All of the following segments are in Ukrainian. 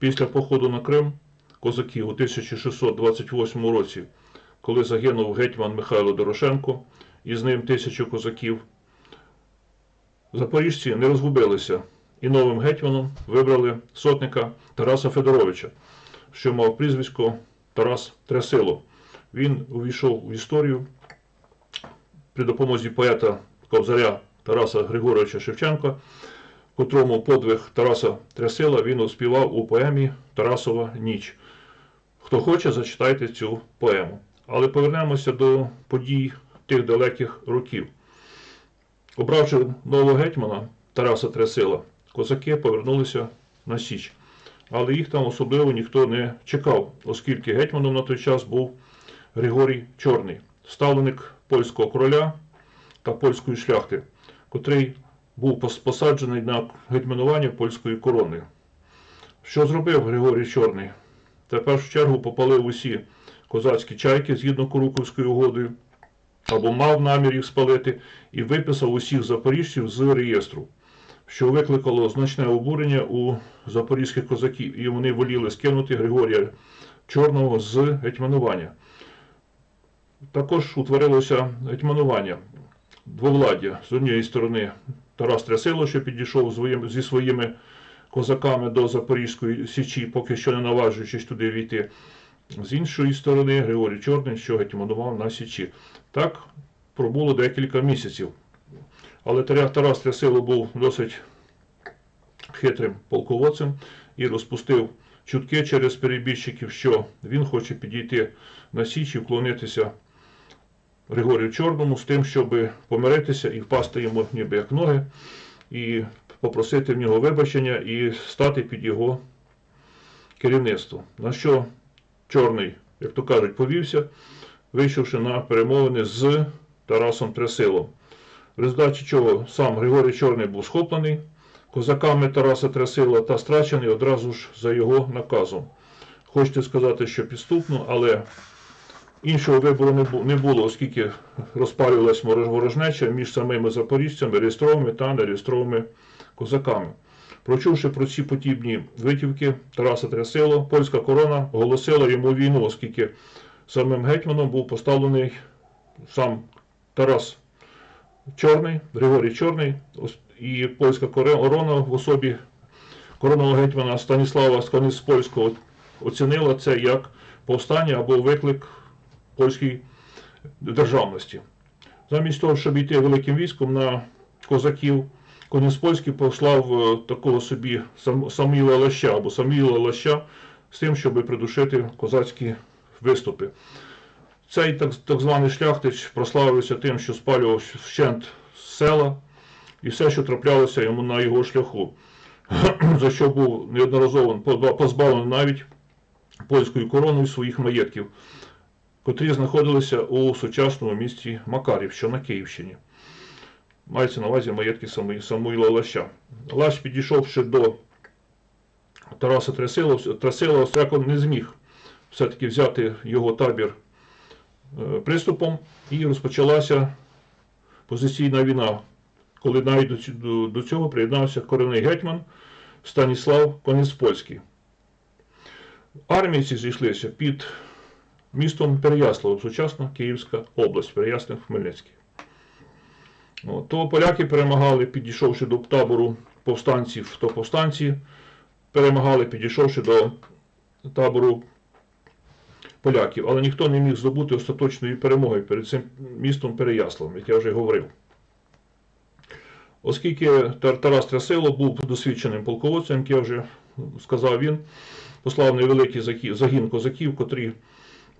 Після походу на Крим козаків у 1628 році, коли загинув гетьман Михайло Дорошенко і з ним тисячу козаків, запоріжці не розгубилися і новим гетьманом вибрали сотника Тараса Федоровича, що мав прізвисько Тарас Трясило. Він увійшов в історію при допомозі поета Кобзаря Тараса Григоровича Шевченка, котрому подвиг Тараса Трясила він оспівав у поемі Тарасова ніч. Хто хоче, зачитайте цю поему. Але повернемося до подій тих далеких років. Обравши нового гетьмана Тараса Трясила, козаки повернулися на Січ. Але їх там особливо ніхто не чекав, оскільки гетьманом на той час був Григорій Чорний, ставленик польського короля та польської шляхти, котрий був посаджений на гетьманування польської корони. Що зробив Григорій Чорний? Та в першу чергу попалив усі козацькі чайки згідно Куруковською угодою, або мав намір їх спалити, і виписав усіх запоріжців з реєстру, що викликало значне обурення у запорізьких козаків, і вони воліли скинути Григорія Чорного з гетьманування. Також утворилося гетьманування двовладдя. З однієї сторони Тарас Трясило, що підійшов зі своїми козаками до Запорізької Січі, поки що не наважуючись туди війти. З іншої сторони, Григорій Чорний, що гетьманував на Січі. Так пробуло декілька місяців. Але Тарас Трясило був досить хитрим полководцем і розпустив чутки через перебіжчиків, що він хоче підійти на Січ і вклонитися Григорію Чорному з тим, щоб помиритися і впасти йому ніби як ноги, і попросити в нього вибачення і стати під його керівництво. На що Чорний, як то кажуть, повівся, вийшовши на перемовини з Тарасом Трясилом. В результаті чого сам Григорій Чорний був схоплений козаками Тараса Трясила та страчений одразу ж за його наказом. Хочете сказати, що підступно, але іншого вибору не бу- не було, оскільки розпалювалась ворожнеча між самими запоріжцями, реєстровими та нереєстровими козаками. Прочувши про ці подібні витівки Тараса Трясило, польська корона оголосила йому війну, оскільки самим гетьманом був поставлений сам Тарас Чорний, Григорій Чорний, і польська корона в особі коронного гетьмана Станіслава Скониспольського оцінила це як повстання або виклик польській державності. Замість того, щоб йти великим військом на козаків, Коніспольський послав е, такого собі Сам- Самуїла Лаща або Самуїла Лаща з тим, щоб придушити козацькі виступи. Цей так, так званий шляхтич прославився тим, що спалював вщент села і все, що траплялося йому на його шляху, за що був неодноразово позбавлений навіть польською короною своїх маєтків, котрі знаходилися у сучасному місті Макарів, що на Київщині. Мається на увазі маєтки Самуїла Лаща. Лащ, підійшовши до Тараса Трясила, Трясила Остряко не зміг все-таки взяти його табір е, приступом, і розпочалася позиційна війна, коли навіть до цього приєднався коренний гетьман Станіслав Конецпольський. Армії ці зійшлися під містом Переяслав, сучасна Київська область, Переяслав Хмельницький. То поляки перемагали, підійшовши до табору повстанців, то повстанці перемагали, підійшовши до табору поляків. Але ніхто не міг здобути остаточної перемоги перед цим містом Переяславом, як я вже говорив. Оскільки Тар- Тарас Трясило був досвідченим полководцем, як я вже сказав, він послав невеликий загін козаків, котрі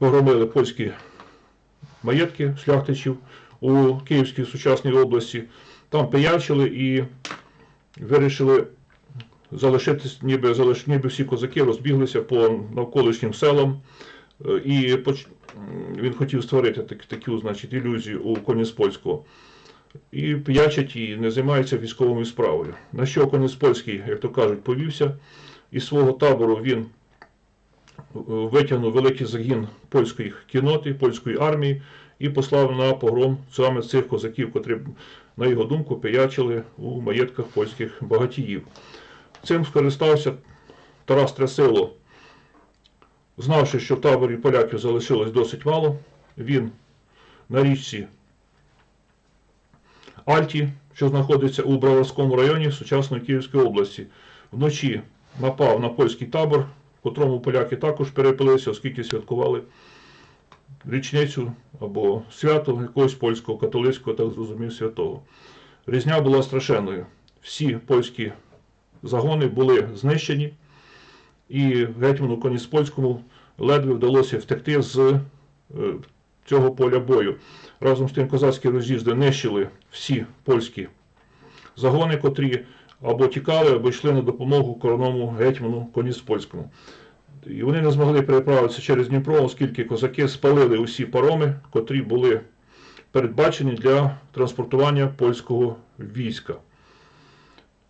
погромили польські маєтки шляхтичів у Київській сучасній області. Там пиячили і вирішили залишитись, ніби, залиш, ніби всі козаки розбіглися по навколишнім селам. Е, І поч- він хотів створити так, таку значить, ілюзію у Коніспольського. І п'ячать і не займається військовою справою. На що Коніспольський, як то кажуть, повівся. Із свого табору він витягнув великий загін польської кіноти, польської армії і послав на погром саме цих козаків, котрі, на його думку, пиячили у маєтках польських багатіїв. Цим скористався Тарас Трясило, знавши, що в таборі поляків залишилось досить мало, він на річці Альті, що знаходиться у Броварському районі сучасної Київської області, вночі напав на польський табор, котрому поляки також перепилися, оскільки святкували річницю або свято якогось польського католицького, так зрозумів, святого. Різня була страшенною. Всі польські загони були знищені, і гетьману Коніспольському ледве вдалося втекти з е, цього поля бою. Разом з тим козацькі роз'їзди нищили всі польські загони, котрі або тікали, або йшли на допомогу коронному гетьману Коніспольському. І вони не змогли переправитися через Дніпро, оскільки козаки спалили усі пароми, котрі були передбачені для транспортування польського війська.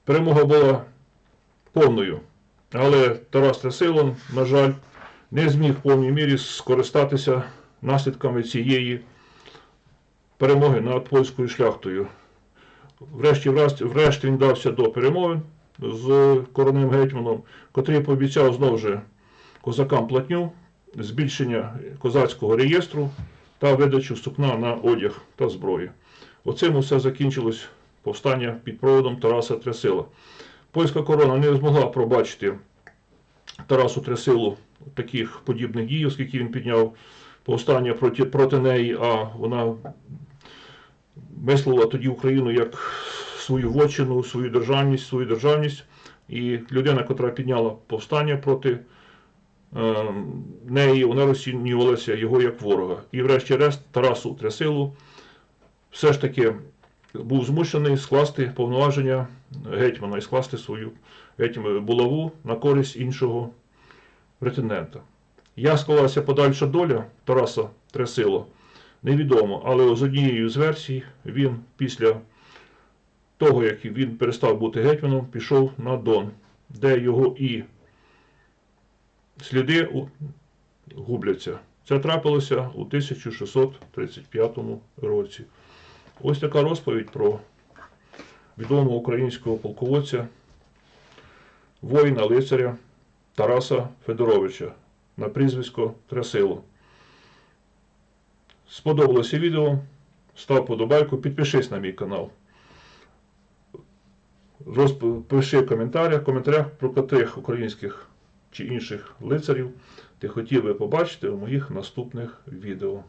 Перемога була повною, але Тарас Тресилон, на жаль, не зміг в повній мірі скористатися наслідками цієї перемоги над польською шляхтою. Врешті, врешті він дався до перемовин з коронним гетьманом, котрий пообіцяв знову ж козакам платню, збільшення козацького реєстру та видачу сукна на одяг та зброї. Оцим усе закінчилось повстання під проводом Тараса Трясила. Польська корона не змогла пробачити Тарасу Трясилу таких подібних дій, оскільки він підняв повстання проти, проти неї, а вона мислила тоді Україну як свою вотчину, свою державність, свою державність. І людина, яка підняла повстання проти е, неї, вона розцінювалася його як ворога. І врешті-решт Тарасу Трясилу все ж таки був змушений скласти повноваження гетьмана і скласти свою булаву на користь іншого претендента. Як склалася подальша доля Тараса Трясило, невідомо, але з однією з версій він після того, як він перестав бути гетьманом, пішов на Дон, де його і сліди губляться. Це трапилося у 1635 році. Ось така розповідь про відомого українського полководця, воїна лицаря Тараса Федоровича на прізвисько Трясило. Сподобалося відео, став подобайку, підпишись на мій канал. Розпиши в коментарях, коментарях про котрих українських чи інших лицарів ти хотів би побачити у моїх наступних відео.